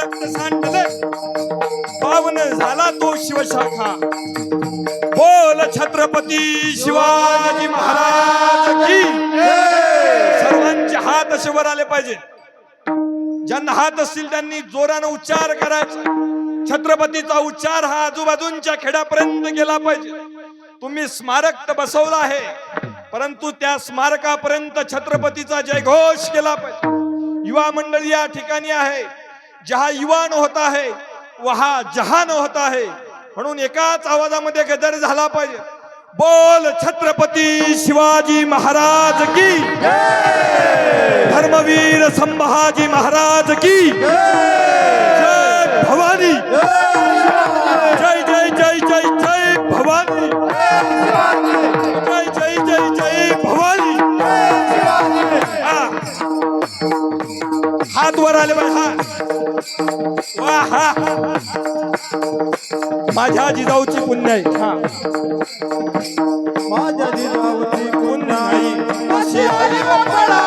रक्त सांडले. पावन झाला तो शिवशाखा. बोल छत्रपती शिवाजी महाराज की सर्वांचे हात असे वर आले पाहिजे. ज्यांना हात असतील त्यांनी जोरानं उच्चार करायचा. छत्रपतीचा उच्चार हा आजूबाजूंच्या खेड्यापर्यंत गेला पाहिजे. तुम्ही स्मारक तर बसवलं आहे परंतु त्या स्मारकापर्यंत छत्रपतीचा जयघोष केला पाहिजे. युवा मंडळी या ठिकाणी आहे. जहा युवान होता है वहा जहान होता है म्हणून एकाच आवाजामध्ये गदर झाला पाहिजे. बोल छत्रपती शिवाजी महाराज की. धर्मवीर संभाजी महाराज की. जय भवानी. जय जय जय जय जय भवानी. जय जय जय जय भवानी. हात वर आले बाय हा. माझ्या जिजाऊची पुण्य आहे. हा. माझ्या जिजाऊची पुण्य आहे. अशी आली वफळाला.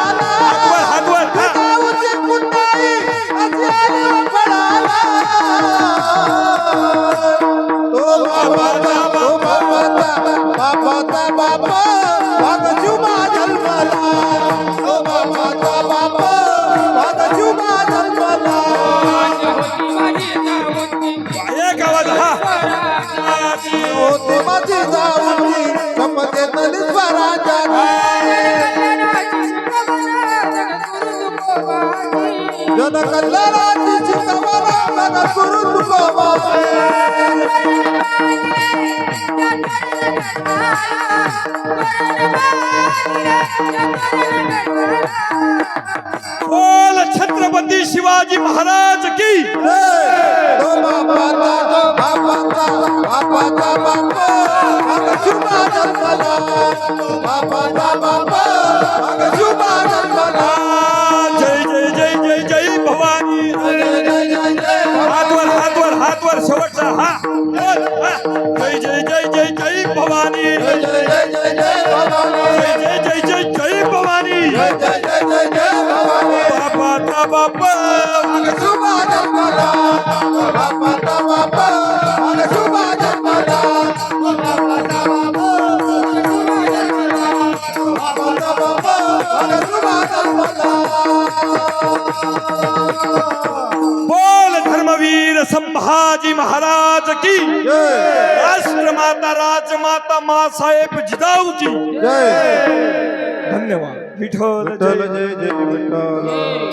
होती माझी. जन कल्याणाची गुरु तुकोबा. बोल छत्रपती शिवाजी महाराज की जय जय जय जय जय भवानी जय जय जय जय हातवर हातवर हातवर शेवटचा हा जय जय जय जय जय भवानी जय जय बोल धर्मवीर संभाजी महाराज की। राष्ट्रमाता राजमाता मासाहेब जिजाऊजी। धन्यवाद। विठ्ठल जय जय विठ्ठल।